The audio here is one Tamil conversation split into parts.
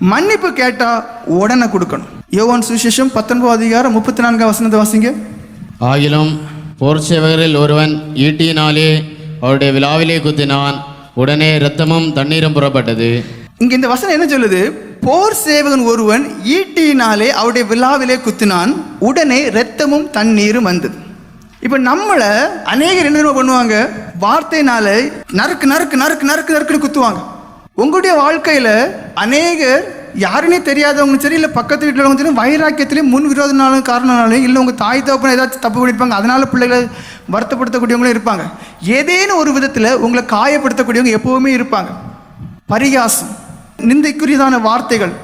மன்னிப்பு கேட்டா உடனே கொடுக்கணும். யோவான் சுவிசேஷம் பத்தொன்பது அதிகாரம் முப்பத்தி நான்காம் வசனத்தை வாசிங்க. ஆகிலும் போர் சேவகரில் ஒருவன் ஈட்டியினாலே அவருடைய விழாவிலே குத்தினான். உடனே இரத்தமும் தண்ணீரும் புறப்பட்டது. இங்க இந்த வசனம் என்ன சொல்லுது? போர் சேவகன் ஒருவன் ஈட்டியினாலே அவருடைய விழாவிலே குத்தினான். உடனே இரத்தமும் தண்ணீரும் வந்தது. இப்போ நம்மளை அநேகர் என்ன பண்ணுவாங்க? வார்த்தையினால நறுக்கு நறுக்கு நறுக்கு நறுக்கு நறுக்குன்னு குத்துவாங்க. உங்களுடைய வாழ்க்கையில அநேகர் யாருன்னே தெரியாதவங்க சரி இல்லை பக்கத்து வீட்டில் உள்ளவங்க சரி வைராக்கியத்திலையும் முன் விரோதனாலும் காரணனாலும் இல்லை உங்கள் தாய் தகப்பன ஏதாச்சும் தப்பு பண்ணியிருப்பாங்க அதனால் பிள்ளைகளை வருத்தப்படுத்தக்கூடியவங்களும் இருப்பாங்க. ஏதேனும் ஒரு விதத்தில் உங்களை காயப்படுத்தக்கூடியவங்க எப்போவுமே இருப்பாங்க. பரிகாசம் நிந்தைக்குரியதான வார்த்தைகள்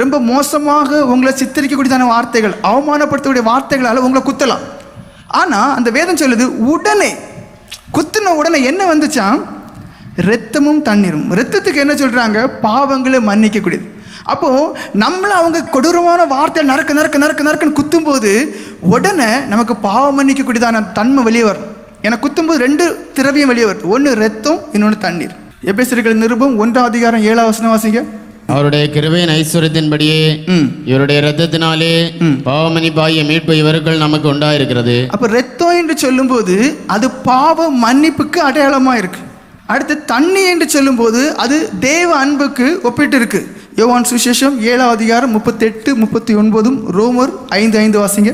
ரொம்ப மோசமாக உங்களை சித்தரிக்கக்கூடியதான வார்த்தைகள் அவமானப்படுத்தக்கூடிய வார்த்தைகளால் உங்களை குத்தலாம். ஆனால் அந்த வேதம் சொல்லுது உடனே குத்தின உடனே என்ன வந்துச்சான் இரத்தமும் தண்ணீரும். இரத்தத்துக்கு என்ன சொல்றாங்க? பாவங்களை மன்னிக்கக்கூடியது. அப்போ நம்மள அவங்க கொடூரமான வார்த்தை நறுக்க நறுக்க நறுக்க நறுக்குன்னு குத்தும்போது உடனே நமக்கு பாவம் மன்னிக்கக்கூடியதான தன்மை வெளியே வரும். ஏன்னா குத்தும்போது ரெண்டு திரவியம் வெளியே வருது. ஒன்று ரத்தம் இன்னொன்று தண்ணீர். எபேசியர்கள் நிருபம் ஒன்றாம் அதிகாரம் வசனம் வாசிங்க. அவருடைய கிருபையின் ஐஸ்வர்யத்தின்படியே இவருடைய இரத்தத்தினாலே பாவமன்னிப்பாகிய மீட்பு இவருக்குள் நமக்கு உண்டாயிருக்கிறது. அப்போ ரத்தம் என்று சொல்லும்போது அது பாவ மன்னிப்புக்கு அடையாளமா இருக்கு அடுத்து தண்ணி என்று சொல்லும்போது அது தேவ அன்புக்கு ஒப்பிட்டு இருக்கு யோவான் சுவிசேஷம் ஏழாம் அதிகாரம் முப்பத்தெட்டு முப்பத்தி ஒன்பதும் ரோமர் ஐந்து ஐந்து வாசிங்க.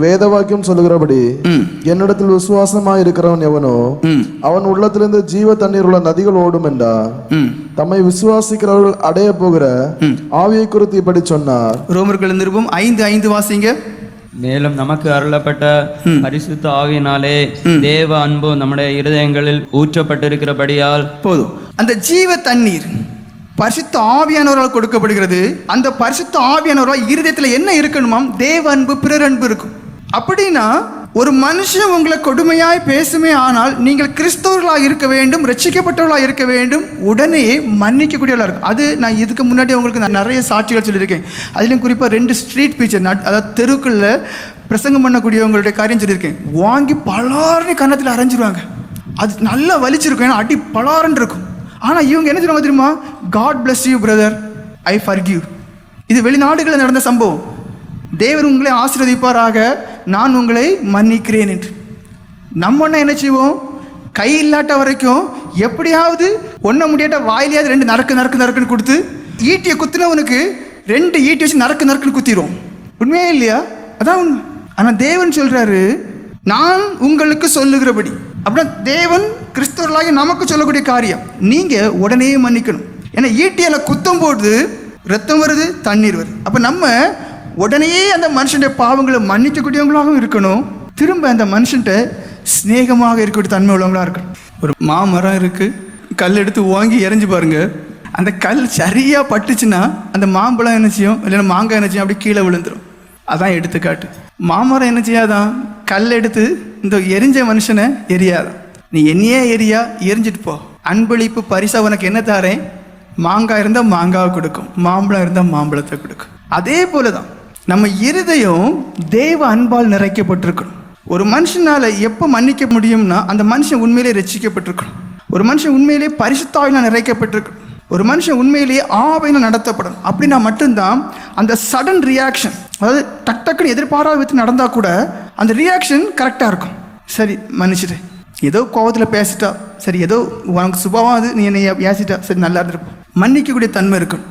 வேதவாக்கியம் சொல்லுகிறபடி ம். என்னிடத்தில் விசுவாசமாய் இருக்கிறவன் எவனோ அவன் உள்ளத்திலிருந்து ஜீவ தண்ணீர் உள்ள நதிகள் ஓடும் என்றா தம்மை விசுவாசிக்கிறவர்கள் அடைய போகிற ஆவியை குறித்து இப்படி சொன்னார். ரோமர்கள் நிருபம் ஐந்து ஐந்து வாசிங்க. மேலும் நமக்கு அருளப்பட்ட பரிசுத்த ஆவியினாலே தேவ அன்பு நம்முடைய இருதயங்களில் ஊற்றப்பட்டிருக்கிறபடியால் போதும். அந்த ஜீவ தண்ணீர் பரிசுத்த ஆவியானவரால் கொடுக்கப்படுகிறது. அந்த பரிசுத்த ஆவியானவரால் இருதயத்தில் என்ன இருக்கணுமாம்? தேவ அன்பு பிறர் அன்பு இருக்கும். அப்படின்னா ஒரு மனுஷன் உங்களை கொடுமையாய் பேசுமே ஆனால் நீங்கள் கிறிஸ்தவர்களாக இருக்க வேண்டும் ரட்சிக்கப்பட்டவர்களாக இருக்க வேண்டும் உடனே மன்னிக்கக்கூடியவர்களாக இருக்கும். அது நான் இதுக்கு முன்னாடி உங்களுக்கு நான் நிறைய சாட்சிகள் சொல்லியிருக்கேன். அதுலேயும் குறிப்பாக ரெண்டு ஸ்ட்ரீட் பீச்சர் அதாவது தெருக்களில் பிரசங்கம் பண்ணக்கூடியவங்களுடைய காரியம் சொல்லியிருக்கேன். வாங்கி பலார்னு கன்னத்தில் அரைஞ்சிருவாங்க. அது நல்லா வலிச்சிருக்கும் ஏன்னா அடி பலாரன் இருக்கும். ஆனால் இவங்க என்ன சொல்லுவாங்க தெரியுமா? God bless you brother I ஃபர்கியூ இது வெளிநாடுகளில் நடந்த சம்பவம். தேவர் உங்களை ஆசீர்வதிப்பாராக. நான் உங்களை மன்னிக்கிறேன் என்று. நம்ம என்ன என்ன செய்வோம்? கை இல்லாட்ட வரைக்கும் எப்படியாவது ஒன்றை முடியாட்ட வாயிலையாவது ரெண்டு நறுக்கு நறுக்கு நறுக்குன்னு கொடுத்து ஈட்டியை குத்துனவனுக்கு ரெண்டு ஈட்டி வச்சு நறுக்கு நறுக்குன்னு குத்திடுவோம் உண்மையே இல்லையா? அதான் உண்மை. ஆனால் தேவன் சொல்கிறாரு நான் உங்களுக்கு சொல்லுகிறபடி. அப்படின்னா தேவன் கிறிஸ்தவர்களாகி நமக்கு சொல்லக்கூடிய காரியம். நீங்கள் உடனே மன்னிக்கணும். ஏன்னா ஈட்டியில் குத்தும் போது ரத்தம் வருது தண்ணீர் வருது. அப்போ நம்ம உடனே அந்த மனுஷனுடைய பாவங்களை மன்னிக்கக்கூடியவங்களாகவும் இருக்கணும். திரும்ப அந்த மனுஷன்ட்ட சிநேகமாக இருக்கக்கூடிய தன்மை உள்ளவங்களா இருக்கணும். ஒரு மாமரம் இருக்கு. கல் எடுத்து வாங்கி எரிஞ்சு பாருங்க. அந்த கல் சரியா பட்டுச்சுன்னா அந்த மாம்பழம் என்ன செய்யும்? இல்லைன்னா மாங்காய் என்ன செய்யும்? அப்படியே கீழே விழுந்துரும். அதான் எடுத்துக்காட்டு. மாமரம் என்ன செய்யாதான் கல் எடுத்து இந்த எரிஞ்ச மனுஷனை எரியாதான் நீ என்னையே எரியா? எரிஞ்சிட்டு போ. அன்பளிப்பு பரிசா உனக்கு என்ன தாரேன்? மாங்காய் இருந்தால் மாங்காவை கொடுக்கும். மாம்பழம் இருந்தால் மாம்பழத்தை கொடுக்கும். அதே போல தான் நம்ம இருதயம் தெய்வ அன்பால் நிறைக்கப்பட்டிருக்கணும். ஒரு மனுஷனால் எப்போ மன்னிக்க முடியும்னா அந்த மனுஷன் உண்மையிலே ரட்சிக்கப்பட்டிருக்கணும். ஒரு மனுஷன் உண்மையிலேயே பரிசுத்தாவினால் நிறைக்கப்பட்டிருக்கணும். ஒரு மனுஷன் உண்மையிலேயே ஆவையினால் நடத்தப்படணும். அப்படின்னா மட்டும்தான் அந்த சடன் ரியாக்ஷன் அதாவது டக் டக்குன்னு எதிர்பாராத விதத்தில் நடந்தால் கூட அந்த ரியாக்ஷன் கரெக்டாக இருக்கும். சரி மன்னிச்சிட்டு ஏதோ கோபத்தில் பேசிட்டா சரி ஏதோ உனக்கு சுபாவம் அது நீ என்னை ஏசிட்டா சரி நல்லா இருந்திருப்போம். மன்னிக்கக்கூடிய தன்மை இருக்கணும்.